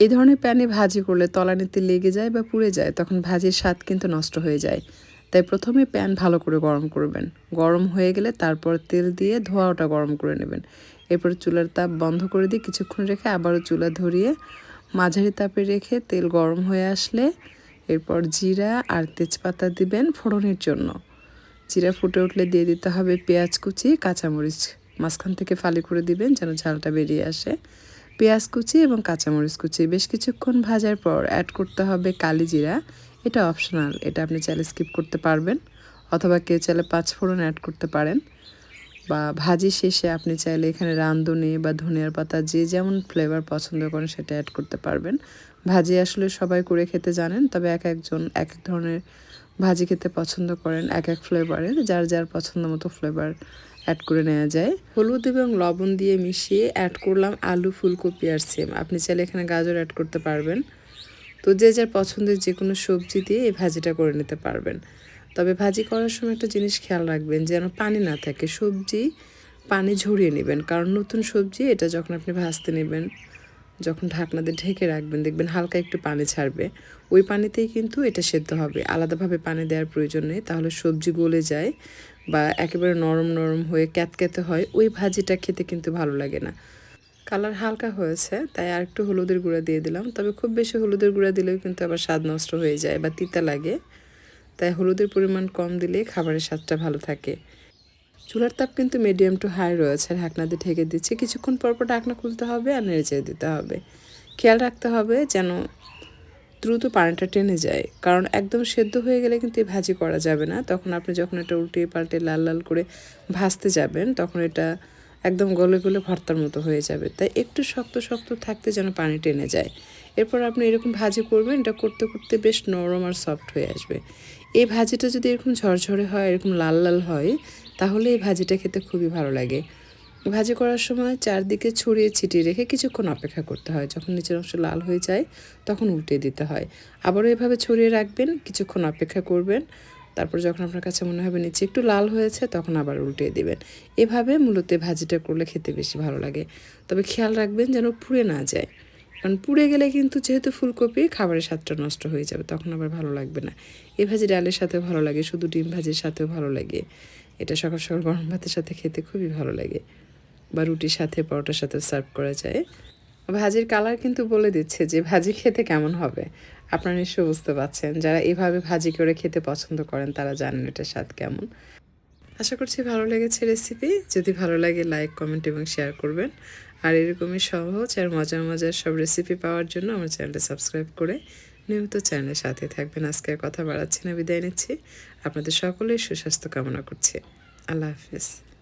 এই ধরনের প্যানে ভাজি করলে তলানিতে লেগে যায় বা পুড়ে যায়, তখন ভাজির স্বাদ কিন্তু নষ্ট হয়ে যায়। তাই প্রথমে প্যান ভালো করে গরম করবেন। গরম হয়ে গেলে তারপর তেল দিয়ে ধোয়াটা গরম করে নেবেন। এরপর চুলার তাপ বন্ধ করে দিয়ে কিছুক্ষণ রেখে আবারও চুলা ধরিয়ে মাঝারি তাপে রেখে তেল গরম হয়ে আসলে এরপর জিরা আর তেজপাতা দিবেন ফোড়নের জন্য। জিরা ফুটে উঠলে দিয়ে দিতে হবে পেঁয়াজ কুচি, কাঁচামরিচ। মাঝখান থেকে ফালি করে দিবেন যেন ঝালটা বেরিয়ে আসে। পেঁয়াজ কুচি এবং কাঁচামরিচ কুচি। বেশ কিছুক্ষণ ভাজার পর অ্যাড করতে হবে কালি জিরা। এটা অপশনাল এটা আপনি চাইলে স্কিপ করতে পারবেন। অথবা কেউ চাইলে পাঁচ ফোড়ন অ্যাড করতে পারেন। বা ভাজি শেষে আপনি চাইলে এখানে রাঁধুনি বা ধনিয়ার পাতা যে যেমন ফ্লেভার পছন্দ করেন সেটা অ্যাড করতে পারবেন। ভাজি আসলে সবাই করে খেতে জানেন, তবে এক একজন এক এক ধরনের ভাজি খেতে পছন্দ করেন এক এক ফ্লেভারের যার যার পছন্দ মতো ফ্লেভার অ্যাড করে নেওয়া যায়। হলুদ এবং লবণ দিয়ে মিশিয়ে অ্যাড করলাম আলু, ফুলকপি আর সিম। আপনি চাইলে এখানে গাজর অ্যাড করতে পারবেন। তো যে যার পছন্দের যে কোনো সবজি দিয়ে এই ভাজিটা করে নিতে পারবেন। তবে ভাজি করার সময় একটা জিনিস খেয়াল রাখবেন, যেন পানি না থাকে। সবজি পানি ঝরিয়ে নেবেন, কারণ নতুন সবজি এটা যখন আপনি ভাজতে নেবেন, যখন ঢাকনা দিয়ে ঢেকে রাখবেন, দেখবেন হালকা একটু পানি ছাড়বে। ওই পানিতেই কিন্তু এটা সেদ্ধ হবে। আলাদাভাবে পানি দেওয়ার প্রয়োজন নেই, তাহলে সবজি গলে যায়। বা একেবারে নরম নরম হয়ে ক্যাতক্যাতে হয়, ওই ভাজিটা খেতে কিন্তু ভালো লাগে না। কালার হালকা হয়েছে, তাই আর একটু হলুদের গুঁড়া দিয়ে দিলাম। তবে খুব বেশি হলুদের গুঁড়া দিলেও কিন্তু আবার স্বাদ নষ্ট হয়ে যায় বা তিতা লাগে। তাই হলুদের পরিমাণ কম দিলে খাবারের স্বাদটা ভালো থাকে। চুলার তাপ কিন্তু মিডিয়াম টু হাই রয়েছে ঢাকনা দিয়ে ঢেকে দিচ্ছি। কিছুক্ষণ পর পর ঢাকনা খুলতে হবে আর নেড়ে চেড়ে দিতে হবে। খেয়াল রাখতে হবে যেন দ্রুত পানিটা টেনে যায়। কারণ একদম সেদ্ধ হয়ে গেলে কিন্তু এই ভাজি করা যাবে না। তখন আপনি যখন এটা উল্টিয়ে পাল্টে লাল লাল করে ভাজতে যাবেন, তখন এটা একদম গলে গলে ভর্তার মতো হয়ে যাবে। তাই একটু শক্ত শক্ত থাকতে যেন পানি টেনে যায়। এরপর আপনি এরকম ভাজি করবেন, এটা করতে করতে বেশ নরম আর সফট হয়ে আসবে। এই ভাজিটা যদি এরকম ঝরঝরে হয়, এরকম লাল লাল হয়, তাহলে এই ভাজিটা খেতে খুবই ভালো লাগে। ভাজি করার সময় চারদিকে ছড়িয়ে ছিটিয়ে রেখে কিছুক্ষণ অপেক্ষা করতে হয়। যখন নিচের অংশ লাল হয়ে যায়, তখন উল্টে দিতে হয়। আবারও এভাবে ছড়িয়ে রাখবেন, কিছুক্ষণ অপেক্ষা করবেন। তারপর যখন আপনার কাছে মনে হবে নিচে একটু লাল হয়েছে, তখন আবার উল্টে দিবেন। এভাবে মূলত ভাজিটা করলে খেতে বেশি ভালো লাগে। তবে খেয়াল রাখবেন যেন পুড়ে না যায়। কারণ পুড়ে গেলে কিন্তু যেহেতু ফুলকপি, খাবারের স্বাদটা নষ্ট হয়ে যাবে, তখন আবার ভালো লাগবে না। এ ভাজি ডালের সাথেও ভালো লাগে, শুধু ডিম ভাজির সাথেও ভালো লাগে। এটা সকাল সকাল গরম ভাতের সাথে খেতে খুবই ভালো লাগে। বা রুটির সাথে, পরোটার সাথে সার্ভ করা যায়। ভাজির কালার কিন্তু বলে দিচ্ছে যে ভাজি খেতে কেমন হবে। আপনারা নিশ্চয়ই বুঝতে পারছেন। যারা এভাবে ভাজি করে খেতে পছন্দ করেন, তারা জানেন এটা স্বাদ কেমন। আশা করছি ভালো লেগেছে রেসিপি যদি ভালো লাগে লাইক কমেন্ট এবং শেয়ার করবেন। আর এরকমই সহজ আর মজার মজার সব রেসিপি পাওয়ার জন্য আমার চ্যানেলটা সাবস্ক্রাইব করে নিয়মিত চ্যানেলের সাথে থাকবেন। আজকে কথা বাড়াচ্ছি না, বিদায় নিচ্ছি। আপনাদের সকলেই সুস্বাস্থ্য কামনা করছি। আল্লাহ হাফিজ।